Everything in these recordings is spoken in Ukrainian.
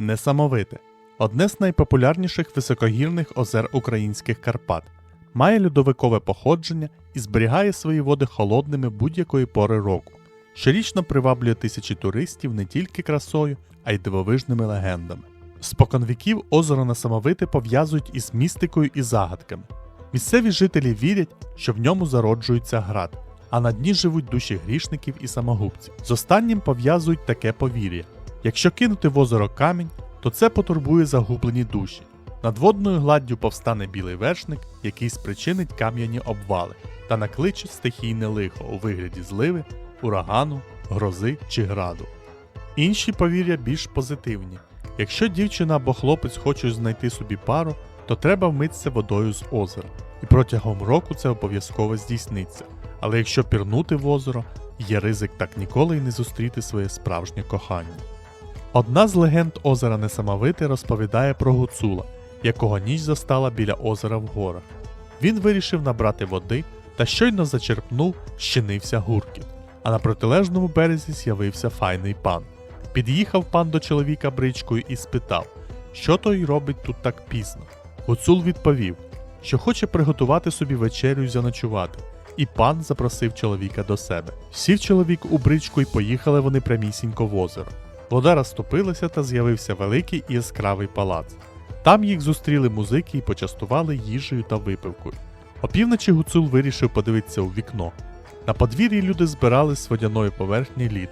Несамовите одне з найпопулярніших високогірних озер українських Карпат. Має льодовикове походження і зберігає свої води холодними будь-якої пори року. Щорічно приваблює тисячі туристів не тільки красою, а й дивовижними легендами. Споконвіків озеро Несамовите пов'язують із містикою і загадками. Місцеві жителі вірять, що в ньому зароджується град, а на дні живуть душі грішників і самогубців. З останнім пов'язують таке повір'я: якщо кинути в озеро камінь, то це потурбує загублені душі. Над водною гладдю повстане білий вершник, який спричинить кам'яні обвали та накличе стихійне лихо у вигляді зливи, урагану, грози чи граду. Інші повір'я більш позитивні. Якщо дівчина або хлопець хочуть знайти собі пару, то треба вмитися водою з озера, і протягом року це обов'язково здійсниться. Але якщо пірнути в озеро, є ризик так ніколи й не зустріти своє справжнє кохання. Одна з легенд озера Несамовите розповідає про Гуцула, якого ніч застала біля озера в горах. Він вирішив набрати води та щойно зачерпнув, щинився гуркіт, а на протилежному березі з'явився файний пан. Під'їхав пан до чоловіка бричкою і спитав, що той робить тут так пізно. Гуцул відповів, що хоче приготувати собі вечерю й заночувати, і пан запросив чоловіка до себе. Сів чоловік у бричку і поїхали вони прямісінько в озеро. Вода розтопилася та з'явився великий і яскравий палац. Там їх зустріли музики і почастували їжею та випивкою. Опівночі Гуцул вирішив подивитися у вікно. На подвір'ї люди збирали з водяної поверхні лід.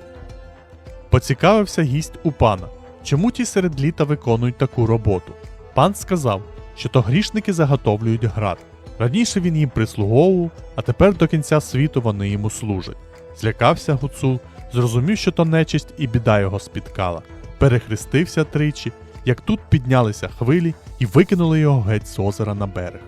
Поцікавився гість у пана, чому ті серед літа виконують таку роботу. Пан сказав, що то грішники заготовлюють град. Раніше він їм прислуговував, а тепер до кінця світу вони йому служать. Злякався гуцул, зрозумів, що то нечисть і біда його спіткала. Перехрестився тричі, як тут піднялися хвилі і викинули його геть з озера на берег.